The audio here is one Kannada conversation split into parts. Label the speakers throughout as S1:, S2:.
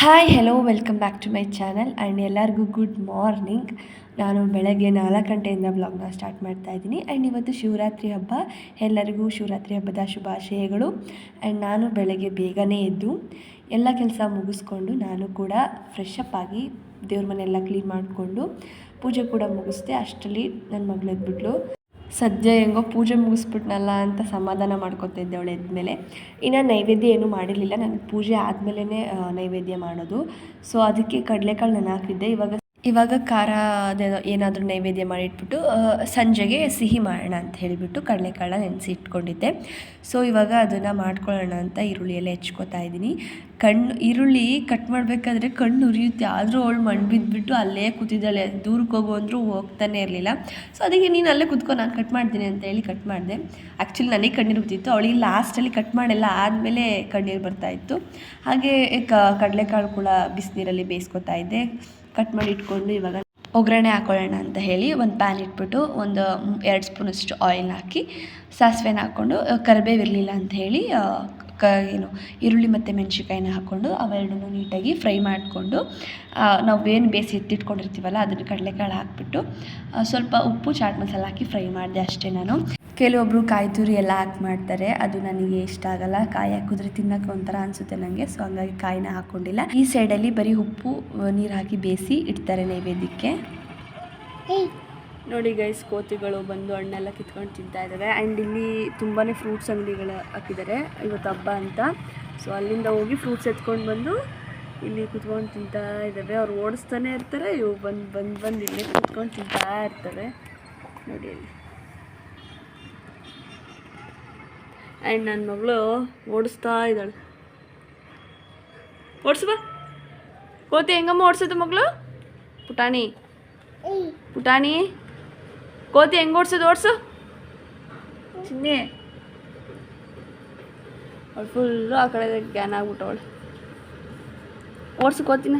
S1: Hi hello welcome back to my channel and ಎಲ್ಲರಿಗೂ ಗುಡ್ ಮಾರ್ನಿಂಗ್ ನಾನು ಬೆಳಗ್ಗೆ ನಾಲ್ಕು ಗಂಟೆಯಿಂದ ಬ್ಲಾಗ್ನ ಸ್ಟಾರ್ಟ್ ಮಾಡ್ತಾ ಇದ್ದೀನಿ. ಆ್ಯಂಡ್ ಇವತ್ತು ಶಿವರಾತ್ರಿ ಹಬ್ಬ. ಎಲ್ಲರಿಗೂ ಶಿವರಾತ್ರಿ ಹಬ್ಬದ ಶುಭಾಶಯಗಳು. ಆ್ಯಂಡ್ ನಾನು ಬೆಳಗ್ಗೆ ಬೇಗನೆ ಎದ್ದು ಎಲ್ಲ ಕೆಲಸ ಮುಗಿಸ್ಕೊಂಡು ನಾನು ಕೂಡ ಫ್ರೆಶ್ ಅಪ್ ಆಗಿ ದೇವ್ರ ಮನೆಯೆಲ್ಲ ಕ್ಲೀನ್ ಮಾಡಿಕೊಂಡು ಪೂಜೆ ಕೂಡ ಮುಗಿಸ್ದೆ ಅಷ್ಟರಲ್ಲಿ ನನ್ನ ಮಗಳು ಎದ್ಬಿಟ್ಲು ಸದ್ಯ ಹೆಂಗೋ ಪೂಜೆ ಮುಗಿಸ್ಬಿಟ್ನಲ್ಲ ಅಂತ ಸಮಾಧಾನ ಮಾಡ್ಕೊತಿದ್ದೆ ಅವಳು ಎದ್ಮೇಲೆ. ಇನ್ನು ನೈವೇದ್ಯ ಏನೂ ಮಾಡಿರಲಿಲ್ಲ. ನನಗೆ ಪೂಜೆ ಆದಮೇಲೆ ನೈವೇದ್ಯ ಮಾಡೋದು. ಸೊ ಅದಕ್ಕೆ ಕಡಲೆಕಾಳು ನಾನು ಹಾಕಿದ್ದೆ. ಇವಾಗ ಇವಾಗ ಖಾರ ಅದೇನೋ ಏನಾದರೂ ನೈವೇದ್ಯ ಮಾಡಿಟ್ಬಿಟ್ಟು ಸಂಜೆಗೆ ಸಿಹಿ ಮಾಡೋಣ ಅಂತ ಹೇಳಿಬಿಟ್ಟು ಕಡಲೆಕಾಳನ್ನ ನೆನೆಸಿ ಇಟ್ಕೊಂಡಿದ್ದೆ ಸೊ ಇವಾಗ ಅದನ್ನು ಮಾಡ್ಕೊಳ್ಳೋಣ ಅಂತ ಈರುಳ್ಳಿ ಹೆಚ್ಕೊತಾ ಇದ್ದೀನಿ. ಕಣ್ಣು, ಈರುಳ್ಳಿ ಕಟ್ ಮಾಡಬೇಕಾದ್ರೆ ಕಣ್ಣು ಉರಿಯುತ್ತೆ. ಆದರೂ ಅವಳು ಮಣ್ಣು ಬಿದ್ದುಬಿಟ್ಟು ಅಲ್ಲೇ ಕೂತಿದ್ದಾಳೆ. ದೂರಕ್ಕೆ ಹೋಗು ಅಂದರೂ ಹೋಗ್ತಾನೆ ಇರಲಿಲ್ಲ. ಸೊ ಅದಕ್ಕೆ ನೀನು ಅಲ್ಲೇ ಕೂತ್ಕೊ, ನಾನು ಕಟ್ ಮಾಡ್ತೀನಿ ಅಂತ ಹೇಳಿ ಕಟ್ ಮಾಡಿದೆ. ಆ್ಯಕ್ಚುಲಿ ನನಗೆ ಕಣ್ಣೀರು ಬರ್ತಿತ್ತು ಅವಳಿಗೆ ಲಾಸ್ಟಲ್ಲಿ ಕಟ್ ಮಾಡೆಲ್ಲ, ಆದಮೇಲೆ ಕಣ್ಣೀರು ಬರ್ತಾಯಿತ್ತು ಹಾಗೆ ಕಡಲೆಕಾಳು ಕೂಡ ಬಿಸಿನೀರಲ್ಲಿ ಬೇಯಿಸ್ಕೊತಾ ಇದ್ದೆ. ಕಟ್ ಮಾಡಿ ಇಟ್ಕೊಂಡು ಇವಾಗ ಒಗ್ಗರಣೆ ಹಾಕೊಳ್ಳೋಣ ಅಂತ ಹೇಳಿ ಒಂದು ಪ್ಯಾನ್ ಇಟ್ಬಿಟ್ಟು ಒಂದು ಎರಡು ಸ್ಪೂನಷ್ಟು ಆಯಿಲ್ ಹಾಕಿ ಸಾಸಿವೆನ ಹಾಕ್ಕೊಂಡು ಕರಿಬೇವು ಇರಲಿಲ್ಲ ಅಂತ ಹೇಳಿ ಕ, ಏನು, ಈರುಳ್ಳಿ ಮತ್ತು ಮೆಣಸಿನ್ಕಾಯಿನ ಹಾಕ್ಕೊಂಡು ಅವೆರಡನ್ನೂ ನೀಟಾಗಿ ಫ್ರೈ ಮಾಡಿಕೊಂಡು ನಾವೇನು ಬೇಯಿಸಿ ಎತ್ತಿಟ್ಕೊಂಡಿರ್ತೀವಲ್ಲ ಅದನ್ನು ಕಡಲೆಕಾಳು ಹಾಕ್ಬಿಟ್ಟು ಸ್ವಲ್ಪ ಉಪ್ಪು, ಚಾಟ್ ಮಸಾಲ ಹಾಕಿ ಫ್ರೈ ಮಾಡಿದೆ ಅಷ್ಟೇ ನಾನು. ಕೆಲವೊಬ್ಬರು ಕಾಯಿ ತುರಿ ಎಲ್ಲ ಹಾಕಿ ಮಾಡ್ತಾರೆ. ಅದು ನನಗೆ ಇಷ್ಟ ಆಗಲ್ಲ. ಕಾಯಿ ಹಾಕಿದ್ರೆ ತಿನ್ನೋಕೆ ಒಂಥರ ಅನಿಸುತ್ತೆ ನನಗೆ ಸೊ ಹಂಗಾಗಿ ಕಾಯಿನ ಹಾಕ್ಕೊಂಡಿಲ್ಲ ಈ ಸೈಡಲ್ಲಿ ಬರೀ ಉಪ್ಪು ನೀರು ಹಾಕಿ ಬೇಯಿಸಿ ಇಡ್ತಾರೆ ನೈವೇದ್ಯಕ್ಕೆ. ನೋಡಿ ಗೈಸ್ ಕೋತಿಗಳು ಬಂದು ಹಣ್ಣೆಲ್ಲ ಕಿತ್ಕೊಂಡು ತಿಂತಾ ಇದ್ದಾವೆ ಆ್ಯಂಡ್ ಇಲ್ಲಿ ತುಂಬಾ ಫ್ರೂಟ್ಸ್ ಅಂಗಡಿಗಳು ಹಾಕಿದ್ದಾರೆ. ಇವತ್ತು ಹಬ್ಬ ಅಂತ. ಸೊ ಅಲ್ಲಿಂದ ಹೋಗಿ ಫ್ರೂಟ್ಸ್ ಎತ್ಕೊಂಡು ಬಂದು ಇಲ್ಲಿ ಕುತ್ಕೊಂಡು ತಿಂತಾ ಇದ್ದಾವೆ ಅವ್ರು ಓಡಿಸ್ತಾನೆ ಇರ್ತಾರೆ. ಇವು ಬಂದು ಬಂದು ಬಂದು ಇಲ್ಲಿ ಕುತ್ಕೊಂಡು ತಿಂತಾ ಇರ್ತವೆ ನೋಡಿ ಅಲ್ಲಿ. ಆ್ಯಂಡ್ ನನ್ನ ಮಗಳು ಓಡಿಸ್ತಾ ಇದ್ದಾಳೆ. ಓಡಿಸು ಬಾ. ಕೋತಿ ಹೆಂಗಮ್ಮ ಓಡಿಸೋದು ಮಗಳು? ಪುಟಾಣಿ. ಪುಟಾಣಿ. ಕೋತಿ ಹೆಂಗೆ ಓಡಿಸೋದು ಓಡಿಸು. ಚಿನ್ನಿ. ಅವಳು ಫುಲ್ಲು ಆ ಕಡೆ ಗ್ಯಾನ್ ಆಗ್ಬಿಟ್ಟವಳು. ಓಡಿಸು ಕೋತಿನ.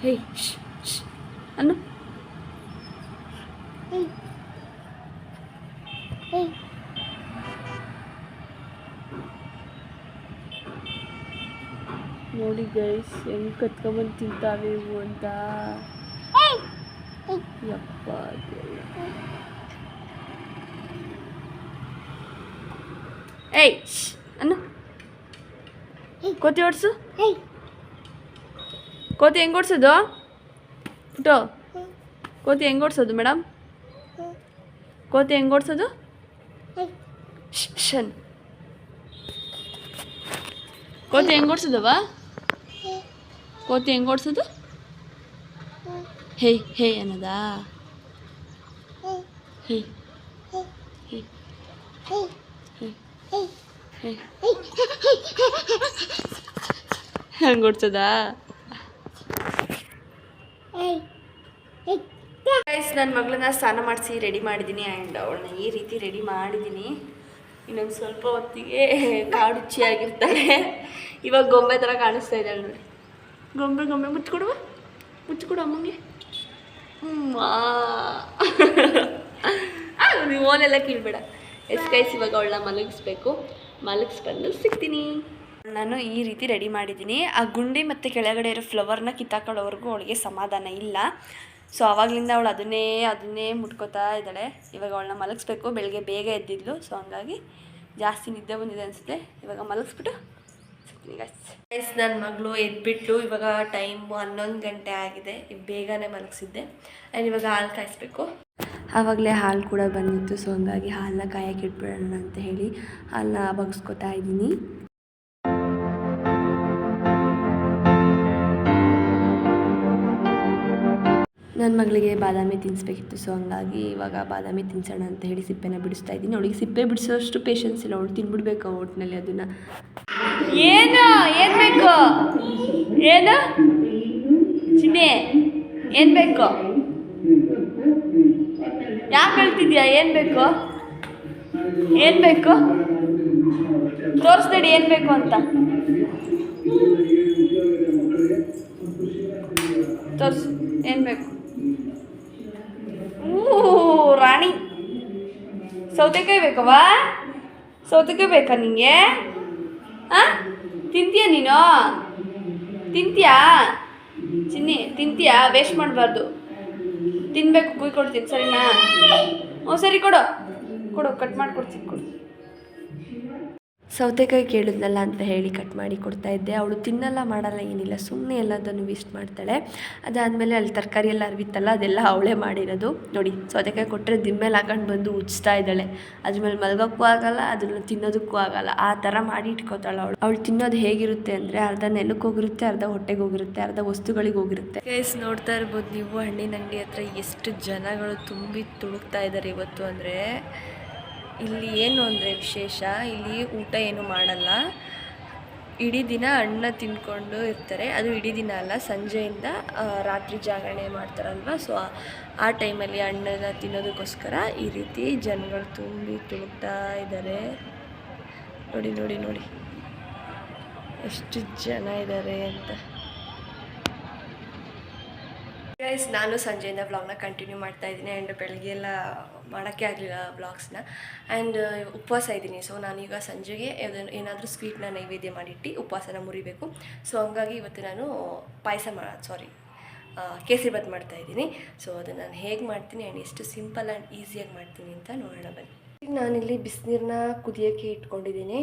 S1: ಹೇ ಶ್ ಶ್ ಅನ್ನು. ನೋಡಿ ಗೈಸ್ ಹೆಂಗ್ ಕತ್ಕೊಂಬಂದು ತಿಂತಾವೆ ಅಂತ. ಯಪ್ಪ. ಏಯ್ ಅನ್ನು. ಕೋತಿ ಓಡಿಸು. ಕೋತಿ ಹೆಂಗ್ ಓಡಿಸೋದು? ಫುಟೋ ಕೋತಿ ಹೆಂಗ್ ಓಡಿಸೋದು ಮೇಡಮ್ ಕೋತಿ ಹೆಂಗ್ ಓಡಿಸೋದು? ಶನ್ ಕೋತಿ ಹೆಂಗ್ ಓಡಿಸೋದವ ಕೋತಿ ಹೆಂಗ್ ಓಡಿಸೋದು ಹೇ ಹೇ ಅನ್ನೋದಾ ಹೇ ಹೇ ಹೇ ಹೇ ಹಂಗೆ ಓಡಿಸೋದಾ ಗೈಸ್ ನನ್ನ ಮಗಳನ್ನ ಸ್ನಾನ ಮಾಡಿಸಿ ರೆಡಿ ಮಾಡಿದ್ದೀನಿ ಆ್ಯಂಡ್ ಅವಳನ್ನ ಈ ರೀತಿ ರೆಡಿ ಮಾಡಿದ್ದೀನಿ ಇನ್ನೊಂದು ಸ್ವಲ್ಪ ಹೊತ್ತಿಗೆ ಕಾಡುಚ್ಚಿಯಾಗಿರ್ತಾಳೆ. ಇವಾಗ ಗೊಂಬೆ ಥರ ಕಾಣಿಸ್ತಾ ಇದ್ದಾಳೆ ನೋಡಿ. ಗೊಂಬೆ ಗೊಂಬೆ, ಮುಚ್ಚಿಕೊಡುವ? ಮುಚ್ಚಿಕೊಡು ಅಮ್ಮಂಗೆ. ನೀವು ಓನೆಲ್ಲ ಕೀಳ್ಬೇಡ. ಎಸ್ ಗೈಸ್ ಇವಾಗ ಅವಳನ್ನ ಮಲಗಿಸ್ಬೇಕು. ಮಲಗಿಸ್ಬಂದು ಸಿಗ್ತೀನಿ. ನಾನು ಈ ರೀತಿ ರೆಡಿ ಮಾಡಿದ್ದೀನಿ ಆ ಗುಂಡಿ ಮತ್ತು ಕೆಳಗಡೆ ಇರೋ ಫ್ಲವರ್ನ ಕಿತ್ತಾಕೊಳ್ಳೋವರೆಗೂ ಅವಳಿಗೆ ಸಮಾಧಾನ ಇಲ್ಲ. ಸೊ ಆವಾಗಲಿಂದ ಅವಳು ಅದನ್ನೇ ಅದನ್ನೇ ಮುಟ್ಕೋತಾ ಇದ್ದಾಳೆ. ಇವಾಗ ಅವಳನ್ನ ಮಲಗಿಸ್ಬೇಕು. ಬೆಳಗ್ಗೆ ಬೇಗ ಎದ್ದಿದ್ಲು. ಸೊ ಹಂಗಾಗಿ ಜಾಸ್ತಿ ನಿದ್ದೆ ಬಂದಿದೆ ಅನಿಸುತ್ತೆ. ಇವಾಗ ಮಲಗಿಸ್ಬಿಟ್ಟು ಗೈಸ್ ನನ್ನ ಮಗಳು ಎದ್ಬಿಟ್ಟು ಇವಾಗ ಟೈಮ್ ಹನ್ನೊಂದು ಗಂಟೆ ಆಗಿದೆ. ಬೇಗನೆ ಮಲಗಿಸಿದ್ದೆ. ಆ್ಯಂಡ್ ಇವಾಗ ಹಾಲು ಕಾಯಿಸ್ಬೇಕು. ಆವಾಗಲೇ ಹಾಲು ಕೂಡ ಬಂದಿತ್ತು. ಸೊ ಹಂಗಾಗಿ ಹಾಲನ್ನ ಕಾಯಕ್ಕೆ ಇಟ್ಬಿಡೋಣ ಅಂತ ಹೇಳಿ ಹಾಲನ್ನ ಬಗ್ಸ್ಕೊತಾ ಇದ್ದೀನಿ. ನನ್ನ ಮಗಳಿಗೆ ಬಾದಾಮಿ ತಿನ್ನಿಸ್ಬೇಕಿತ್ತು ಸೊ ಹಂಗಾಗಿ ಇವಾಗ ಬಾದಾಮಿ ತಿನ್ಸೋಣ ಅಂತ ಹೇಳಿ ಸಿಪ್ಪೆನ ಬಿಡಿಸ್ತಾ ಇದ್ದೀನಿ. ಅವಳಿಗೆ ಸಿಪ್ಪೆ ಬಿಡಿಸೋಷ್ಟು ಪೇಷನ್ಸ್ ಇಲ್ಲ, ಅವಳು ತಿನ್ಬಿಡ್ಬೇಕು ಒಟ್ಟಿನಲ್ಲಿ ಅದನ್ನು. ಏನು? ಏನು ಬೇಕು? ಏನು? ಚಿನ್ನೆ, ಏನು ಬೇಕು? ಯಾಕೆ ಹೇಳ್ತಿದ್ಯಾ? ಏನು ಬೇಕು? ಏನು ಬೇಕು? ತೋರಿಸ್ಬೇಡಿ, ಏನು ಬೇಕು ಅಂತ. ತೋರಿಸು, ಏನು ಬೇಕು? ಸೌತೆಕಾಯಿ ಬೇಕವಾ ಸೌತೆಕಾಯಿ ಬೇಕಾ ನಿಂಗೆ?
S2: ಹಾಂ? ತಿಂತೀಯ ನೀನು? ತಿಂತೀಯಾ? ಚಿನ್ನಿ, ತಿಂತೀಯಾ? ವೇಸ್ಟ್ ಮಾಡಬಾರ್ದು. ತಿನ್ಬೇಕು ಕುಯ್ಕೊಡ್ತೀನಿ ಸರಿನಾ? ಹ್ಞೂ ಸರಿ, ಕೊಡು. ಕೊಡು, ಕಟ್ ಮಾಡಿಕೊಡ್ತೀನಿ, ಕೊಡು.
S1: ಸೌತೆಕಾಯಿ ಕೇಳಿದ್ನಲ್ಲ ಅಂತ ಹೇಳಿ ಕಟ್ ಮಾಡಿ ಕೊಡ್ತಾ ಇದ್ದೆ. ಅವಳು ತಿನ್ನಲ್ಲ, ಮಾಡಲ್ಲ, ಏನಿಲ್ಲ. ಸುಮ್ಮನೆ ಎಲ್ಲದನ್ನು ವೇಸ್ಟ್ ಮಾಡ್ತಾಳೆ. ಅದಾದಮೇಲೆ ಅಲ್ಲಿ ತರಕಾರಿ ಎಲ್ಲ ಅರಿವಿತ್ತಲ್ಲ, ಅದೆಲ್ಲ ಅವಳೇ ಮಾಡಿರೋದು. ನೋಡಿ, ಸೌತೆಕಾಯಿ ಕೊಟ್ಟರೆ ದಿಮ್ಮೇಲೆ ಹಾಕೊಂಡು ಬಂದು ಉಜ್ತಾ ಇದ್ದಾಳೆ. ಅದ್ರ ಮೇಲೆ ಮಲ್ಗೋಕ್ಕೂ ಆಗಲ್ಲ, ಅದನ್ನು ತಿನ್ನೋದಕ್ಕೂ ಆಗಲ್ಲ. ಆ ಥರ ಮಾಡಿ ಇಟ್ಕೋತಾಳೆ ಅವಳು. ಅವಳು ತಿನ್ನೋದು ಹೇಗಿರುತ್ತೆ ಅಂದರೆ ಅರ್ಧ ನೆಲಕ್ಕೆ ಹೋಗಿರುತ್ತೆ, ಅರ್ಧ ಹೊಟ್ಟೆಗೆ ಹೋಗಿರುತ್ತೆ, ಅರ್ಧ ವಸ್ತುಗಳಿಗೆ ಹೋಗಿರುತ್ತೆ. ಕೇಸ್ ನೋಡ್ತಾ ಇರ್ಬೋದು ನೀವು ಹಣ್ಣಿನ ಅಂಗಡಿ ಹತ್ರ ಎಷ್ಟು ಜನಗಳು ತುಂಬಿ ತುಳುಕ್ತಾ ಇದ್ದಾರೆ ಇವತ್ತು ಅಂದರೆ ಇಲ್ಲಿ ಏನು ಅಂದರೆ ವಿಶೇಷ? ಇಲ್ಲಿ ಊಟ ಏನು ಮಾಡಲ್ಲ. ಇಡೀ ದಿನ ಅನ್ನ ತಿನ್ಕೊಂಡು ಇರ್ತಾರೆ. ಅದು ಇಡೀ ದಿನ ಅಲ್ಲ, ಸಂಜೆಯಿಂದ ರಾತ್ರಿ ಜಾಗರಣೆ ಮಾಡ್ತಾರಲ್ವ? ಸೊ ಆ ಟೈಮಲ್ಲಿ ಹಣ್ಣನ್ನ ತಿನ್ನೋದಕ್ಕೋಸ್ಕರ ಈ ರೀತಿ ಜನಗಳು ತುಂಬಿ ತುಳುಕ್ತಾ ಇದ್ದಾರೆ. ನೋಡಿ ನೋಡಿ ನೋಡಿ. ಎಷ್ಟು ಜನ ಇದ್ದಾರೆ ಅಂತ. ಗೈಸ್ ನಾನು ಸಂಜೆಯಿಂದ ವ್ಲಾಗ್ನ ಕಂಟಿನ್ಯೂ ಮಾಡ್ತಾ ಇದ್ದೀನಿ ಆ್ಯಂಡ್ ಬೆಳಗ್ಗೆ ಎಲ್ಲ ಮಾಡೋಕ್ಕೆ ಆಗಲಿಲ್ಲ ವ್ಲಾಗ್ಸ್ನ ಆ್ಯಂಡ್ ಉಪವಾಸ ಇದ್ದೀನಿ. ಸೊ ನಾನೀಗ ಸಂಜೆಗೆ ಯಾವುದನ್ನು ಏನಾದರೂ ಸ್ವೀಟ್ನ ನೈವೇದ್ಯ ಮಾಡಿಟ್ಟು ಉಪವಾಸನ ಮುರಿಬೇಕು. ಸೊ ಹಂಗಾಗಿ ಇವತ್ತು ನಾನು ಪಾಯಸ ಮಾಡ ಸಾರಿ ಕೇಸರಿ ಮಾಡ್ತಾ ಇದ್ದೀನಿ. ಸೊ ಅದನ್ನು ನಾನು ಹೇಗೆ ಮಾಡ್ತೀನಿ ಆ್ಯಂಡ್ ಎಷ್ಟು ಸಿಂಪಲ್ ಆ್ಯಂಡ್ ಈಸಿಯಾಗಿ ಮಾಡ್ತೀನಿ ಅಂತ ನೋಡೋಣ ಬನ್ನಿ. ನಾನಿಲ್ಲಿ ಬಿಸಿನೀರನ್ನ ಕುದಿಯೋಕ್ಕೆ ಇಟ್ಕೊಂಡಿದ್ದೀನಿ.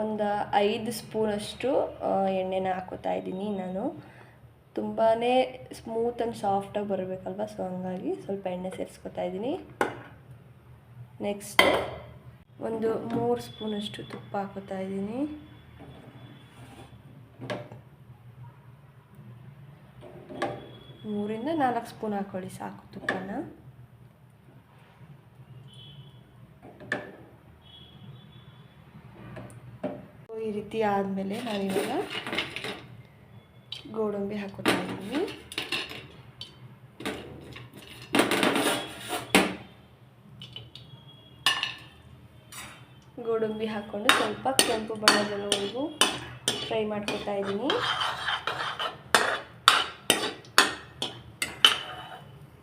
S1: ಒಂದು ಐದು ಸ್ಪೂನಷ್ಟು ಎಣ್ಣೆನ ಹಾಕೋತಾ ಇದ್ದೀನಿ ನಾನು. ತುಂಬಾ ಸ್ಮೂತ್ ಆ್ಯಂಡ್ ಸಾಫ್ಟಾಗಿ ಬರಬೇಕಲ್ವ? ಸೊ ಹಂಗಾಗಿ ಸ್ವಲ್ಪ ಎಣ್ಣೆ ಸೇರಿಸ್ಕೊತಾ ಇದ್ದೀನಿ. ನೆಕ್ಸ್ಟ್ ಒಂದು ಮೂರು ಸ್ಪೂನಷ್ಟು ತುಪ್ಪ ಹಾಕೋತಾ ಇದ್ದೀನಿ. ಮೂರಿಂದ ನಾಲ್ಕು ಸ್ಪೂನ್ ಹಾಕೊಳ್ಳಿ ಸಾಕು ತುಪ್ಪನ ಈ ರೀತಿ ಆದಮೇಲೆ ನಾನಿವಾಗ ಗೋಡಂಬಿ ಹಾಕೋತಾ ಇದ್ದೀನಿ ಗೋಡಂಬಿ ಹಾಕ್ಕೊಂಡು ಸ್ವಲ್ಪ ಕೆಂಪು ಬಣ್ಣದವರೆಗೂ ಫ್ರೈ ಮಾಡ್ಕೊತಾ ಇದ್ದೀನಿ.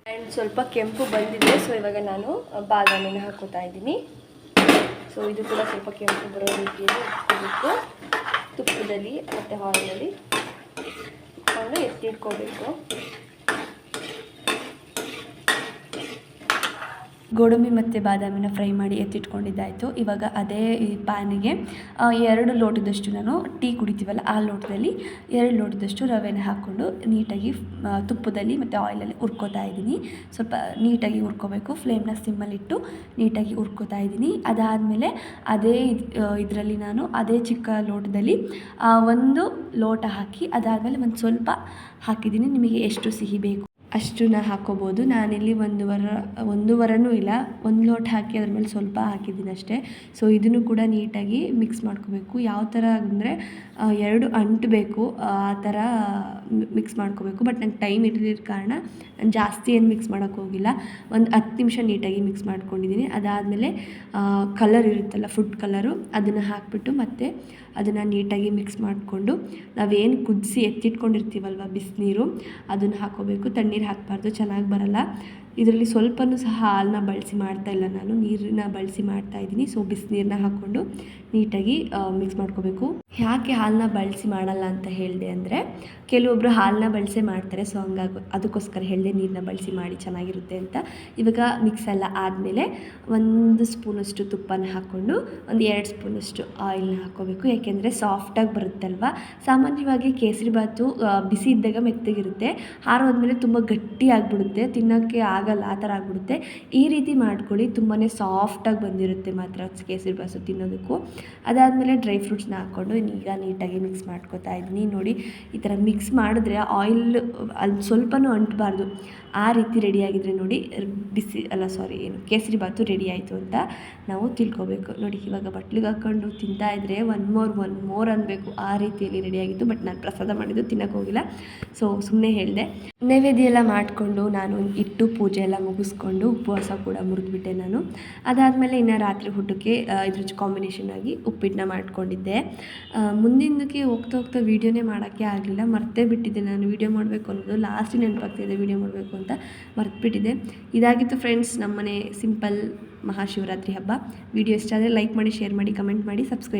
S1: ಆ್ಯಂಡ್ ಸ್ವಲ್ಪ ಕೆಂಪು ಬಂದಿದೆ ಸೊ ಇವಾಗ ನಾನು ಬಾದಾಮಿನ ಹಾಕೋತಾ ಇದ್ದೀನಿ. ಸೊ ಇದು ಕೂಡ ಸ್ವಲ್ಪ ಕೆಂಪು ಬರೋ ರೀತಿಯಲ್ಲಿ ಇಟ್ಕೋಬೇಕು. ತುಪ್ಪದಲ್ಲಿ ಮತ್ತು ಹಾಲಲ್ಲಿ ಇಟ್ಕೊಂಡು ಎತ್ತಿಟ್ಕೋಬೇಕು ಗೋಡಂಬಿ ಮತ್ತು ಬಾದಾಮಿನ ಫ್ರೈ ಮಾಡಿ ಎತ್ತಿಟ್ಕೊಂಡಿದ್ದಾಯಿತು. ಇವಾಗ ಅದೇ ಈ ಪ್ಯಾನಿಗೆ ಎರಡು ಲೋಟದಷ್ಟು ನಾನು ಟೀ ಕುಡಿತೀವಲ್ಲ, ಆ ಲೋಟದಲ್ಲಿ ಎರಡು ಲೋಟದಷ್ಟು ರವೆನ ಹಾಕ್ಕೊಂಡು ನೀಟಾಗಿ ತುಪ್ಪದಲ್ಲಿ ಮತ್ತು ಆಯಿಲಲ್ಲಿ ಉರ್ಕೋತಾ ಇದ್ದೀನಿ. ಸ್ವಲ್ಪ ನೀಟಾಗಿ ಹುರ್ಕೋಬೇಕು. ಫ್ಲೇಮ್ನ ಸಿಮ್ಮಲ್ಲಿಟ್ಟು ನೀಟಾಗಿ ಹುರ್ಕೋತಾ ಇದ್ದೀನಿ. ಅದಾದಮೇಲೆ ಅದೇ ಇದರಲ್ಲಿ ನಾನು ಅದೇ ಚಿಕ್ಕ ಲೋಟದಲ್ಲಿ ಒಂದು ಲೋಟ ಹಾಕಿ ಅದಾದಮೇಲೆ ಒಂದು ಸ್ವಲ್ಪ ಹಾಕಿದ್ದೀನಿ. ನಿಮಗೆ ಎಷ್ಟು ಸಿಹಿ ಬೇಕು ಅಷ್ಟನ್ನ ಹಾಕೋಬೋದು. ನಾನಿಲ್ಲಿ ಒಂದು ವಾರವೂ ಇಲ್ಲ, ಒಂದು ಲೋಟ ಹಾಕಿ ಅದ್ರ ಮೇಲೆ ಸ್ವಲ್ಪ ಹಾಕಿದ್ದೀನಿ ಅಷ್ಟೇ. ಸೊ ಇದನ್ನು ಕೂಡ ನೀಟಾಗಿ ಮಿಕ್ಸ್ ಮಾಡ್ಕೋಬೇಕು. ಯಾವ ಥರ ಅಂದರೆ ಎರಡು ಅಂಟಬೇಕು ಆ ಥರ ಮಿಕ್ಸ್ ಮಾಡ್ಕೋಬೇಕು. ಬಟ್ ನಂಗೆ ಟೈಮ್ ಇರಲಿದ್ದ ಕಾರಣ ನಾನು ಜಾಸ್ತಿ ಏನು ಮಿಕ್ಸ್ ಮಾಡೋಕ್ಕೆ ಹೋಗಿಲ್ಲ. ಒಂದು ಹತ್ತು ನಿಮಿಷ ನೀಟಾಗಿ ಮಿಕ್ಸ್ ಮಾಡ್ಕೊಂಡಿದ್ದೀನಿ ಅದಾದಮೇಲೆ ಕಲರ್ ಇರುತ್ತಲ್ಲ ಫುಡ್ ಕಲರು ಅದನ್ನು ಹಾಕಿಬಿಟ್ಟು ಮತ್ತೆ ಅದನ್ನು ನೀಟಾಗಿ ಮಿಕ್ಸ್ ಮಾಡಿಕೊಂಡು ನಾವೇನು ಕುದಿಸಿ ಎತ್ತಿಟ್ಕೊಂಡಿರ್ತೀವಲ್ವ ಬಿಸಿನೀರು ಅದನ್ನು ಹಾಕೋಬೇಕು. ತಣ್ಣೀರು ಹಾಕಬಾರ್ದು ಚೆನ್ನಾಗಿ ಬರಲ್ಲ. ಇದರಲ್ಲಿ ಸ್ವಲ್ಪನೂ ಸಹ ಹಾಲನ್ನ ಬಳಸಿ ಮಾಡ್ತಾ ಇಲ್ಲ ನಾನು. ನೀರನ್ನ ಬಳಸಿ ಮಾಡ್ತಾ ಇದ್ದೀನಿ. ಸೊ ಬಿಸಿನೀರನ್ನ ಹಾಕ್ಕೊಂಡು ನೀಟಾಗಿ ಮಿಕ್ಸ್ ಮಾಡ್ಕೋಬೇಕು. ಯಾಕೆ ಹಾಲನ್ನ ಬಳಸಿ ಮಾಡಲ್ಲ ಅಂತ ಹೇಳಿದೆ ಅಂದರೆ ಕೆಲವೊಬ್ಬರು ಹಾಲನ್ನ ಬಳಸೇ ಮಾಡ್ತಾರೆ. ಸೊ ಹಂಗಾಗಿ, ಅದಕ್ಕೋಸ್ಕರ ಹೇಳಿದೆ ನೀರನ್ನ ಬಳಸಿ ಮಾಡಿ ಚೆನ್ನಾಗಿರುತ್ತೆ ಅಂತ. ಇವಾಗ ಮಿಕ್ಸ್ ಎಲ್ಲ ಆದಮೇಲೆ ಒಂದು ಸ್ಪೂನಷ್ಟು ತುಪ್ಪನ ಹಾಕ್ಕೊಂಡು ಒಂದು ಎರಡು ಸ್ಪೂನಷ್ಟು ಆಯಿಲ್ನ ಹಾಕ್ಕೋಬೇಕು. ಯಾಕೆಂದರೆ ಸಾಫ್ಟಾಗಿ ಬರುತ್ತಲ್ವ? ಸಾಮಾನ್ಯವಾಗಿ ಕೇಸರಿ ಬಾತು ಬಿಸಿ ಇದ್ದಾಗ ಮೆತ್ತಗಿರುತ್ತೆ. ಆರೋದ್ಮೇಲೆ ತುಂಬ ಗಟ್ಟಿ ಆಗಿಬಿಡುತ್ತೆ. ತಿನ್ನೋಕ್ಕೆ ಆಗಲ್ಲ, ಆ ಥರ ಆಗಿಬಿಡುತ್ತೆ. ಈ ರೀತಿ ಮಾಡ್ಕೊಳ್ಳಿ ತುಂಬಾ ಸಾಫ್ಟಾಗಿ ಬಂದಿರುತ್ತೆ ಮಾತ್ರ ಕೇಸರಿ ಬಾಸು ತಿನ್ನೋದಕ್ಕೂ. ಅದಾದಮೇಲೆ ಡ್ರೈ ಫ್ರೂಟ್ಸ್ನ ಹಾಕ್ಕೊಂಡು ಈಗ ನೀಟಾಗಿ ಮಿಕ್ಸ್ ಮಾಡ್ಕೊತಾ ಇದ್ದೀನಿ. ನೋಡಿ, ಈ ಥರ ಮಿಕ್ಸ್ ಮಾಡಿದ್ರೆ ಆಯಿಲ್ ಅಲ್ಲಿ ಸ್ವಲ್ಪನೂ ಅಂಟಬಾರ್ದು. ಆ ರೀತಿ ರೆಡಿಯಾಗಿದ್ದರೆ ನೋಡಿ ಬಿಸಿ, ಅಲ್ಲ ಸಾರಿ ಏನು, ಕೇಸರಿ ಬಾತು ರೆಡಿ ಆಯಿತು ಅಂತ ನಾವು ತಿಳ್ಕೊಬೇಕು. ನೋಡಿ, ಇವಾಗ ಬಟ್ಲಿಗೆ ಹಾಕ್ಕೊಂಡು ತಿಂತಾ ಇದ್ದರೆ ಒನ್ ಮೋರ್ ಒನ್ ಮೋರ್ ಅನ್ನಬೇಕು ಆ ರೀತಿಯಲ್ಲಿ ರೆಡಿಯಾಗಿತ್ತು ಬಟ್ ನಾನು ಪ್ರಸಾದ ಮಾಡಿದ್ದು ತಿನ್ನೋಕೆ ಹೋಗಿಲ್ಲ. ಸೊ ಸುಮ್ಮನೆ ಹೇಳಿದೆ. ನೈವೇದ್ಯ ಎಲ್ಲ ಮಾಡಿಕೊಂಡು ನಾನು ಇಟ್ಟು ಪೂಜೆ ಎಲ್ಲ ಮುಗಿಸ್ಕೊಂಡು ಉಪವಾಸ ಕೂಡ ಮುರಿದ್ಬಿಟ್ಟೆ ನಾನು. ಅದಾದಮೇಲೆ ಇನ್ನು ರಾತ್ರಿ ಊಟಕ್ಕೆ ಇದ್ರ ಕಾಂಬಿನೇಷನ್ ಆಗಿ ಉಪ್ಪಿಟ್ಟನ್ನ ಮಾಡ್ಕೊಂಡಿದ್ದೆ. ಮುಂದಿನದಕ್ಕೆ ಹೋಗ್ತಾ ಹೋಗ್ತಾ ವೀಡಿಯೋನೇ ಮಾಡೋಕ್ಕೆ ಆಗಲಿಲ್ಲ. ಮರ್ತೇ ಬಿಟ್ಟಿದ್ದೆ ನಾನು. ವೀಡಿಯೋ ಮಾಡಬೇಕು ಅನ್ನೋದು ಲಾಸ್ಟ್ ನೆನಪಾಗ್ತಿದೆ ವೀಡಿಯೋ ಮಾಡಬೇಕು ಅಂತ ಮರೆತುಬಿಟ್ಟಿದೆ. ಇದಾಗಿತ್ತು ಫ್ರೆಂಡ್ಸ್ ನಮ್ಮನೆ ಸಿಂಪಲ್ ಮಹಾಶಿವರಾತ್ರಿ ಹಬ್ಬ. ವಿಡಿಯೋ ಇಷ್ಟ ಆದರೆ ಲೈಕ್ ಮಾಡಿ ಶೇರ್ ಮಾಡಿ ಕಮೆಂಟ್ ಮಾಡಿ ಸಬ್ಸ್ಕ್ರೈಬ್